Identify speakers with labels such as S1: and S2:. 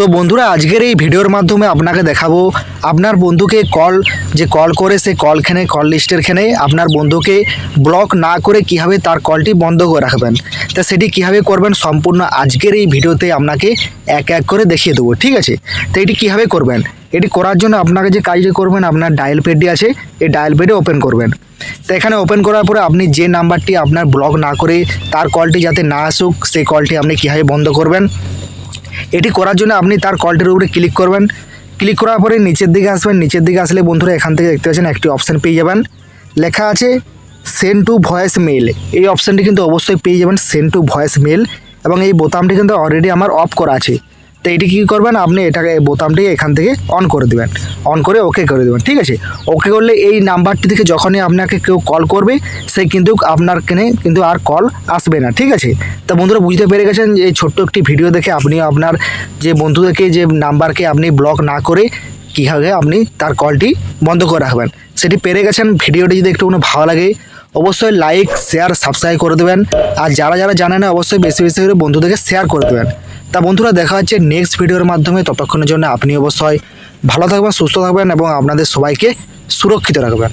S1: তো বন্ধুরা, আজকের এই ভিডিওর মাধ্যমে আপনাকে দেখাবো আপনার বন্ধুকে কল, যে কল করে সে কলখানে কল লিস্টের খানে আপনার বন্ধুকে ব্লক না করে কীভাবে তার কলটি বন্ধ করে রাখবেন। তা সেটি কীভাবে করবেন সম্পূর্ণ আজকের এই ভিডিওতে আপনাকে এক এক করে দেখিয়ে দেবো, ঠিক আছে? তো এটি কীভাবে করবেন? এটি করার জন্য আপনাকে যে কাজটি করবেন, আপনার ডায়াল পেডটি আছে, এই ডায়াল পেডে ওপেন করবেন। তো এখানে ওপেন করার পরে আপনি যে নাম্বারটি আপনার ব্লক না করে তার কলটি যাতে না আসুক, সেই কলটি আপনি কীভাবে বন্ধ করবেন এটি করার জন্য আপনি তার কলটির উপরে ক্লিক করবেন। ক্লিক করার পরে নিচের দিকে আসবেন। নিচের দিকে আসলে বন্ধুরা এখান থেকে দেখতে পাচ্ছেন একটি অপশান পেয়ে যাবেন। লেখা আছে সেন্ড টু ভয়েস মেল এই অপশানটি কিন্তু অবশ্যই পেয়ে যাবেন সেন্ড টু ভয়েস মেল এবং এই বোতামটি কিন্তু অলরেডি আমার অফ করা আছে। তো এটি কী করবেন? আপনি এটাকে বোতামটি এখান থেকে অন করে দেবেন। অন করে ওকে করে দেবেন, ঠিক আছে? ওকে করলে এই নাম্বারটি থেকে যখনই আপনাকে কেউ কল করবে, সে কিন্তু আপনার কেনে কিন্তু আর কল আসবে না, ঠিক আছে? তা বন্ধুরা, বুঝতে পেরে গেছেন যে এই ছোট্ট একটি ভিডিও দেখে আপনি আপনার যে বন্ধুদেরকে, যে নাম্বারকে আপনি ব্লক না করে কীভাবে আপনি তার কলটি বন্ধ করে রাখবেন। সেটি পেরে গেছেন ভিডিওটি যদি একটু ভালো লাগে, অবশ্যই লাইক শেয়ার সাবস্ক্রাইব করে দেবেন। আর যারা যারা জানে না, অবশ্যই বেশি বেশি করে বন্ধুদেরকে শেয়ার করে দেবেন। তা বন্ধুরা দেখা হচ্ছে নেক্সট ভিডিওর মাধ্যমে। ততক্ষণের জন্য আপনি অবশ্যই ভালো থাকবেন, সুস্থ থাকবেন এবং আপনাদের সবাইকে সুরক্ষিত রাখবেন।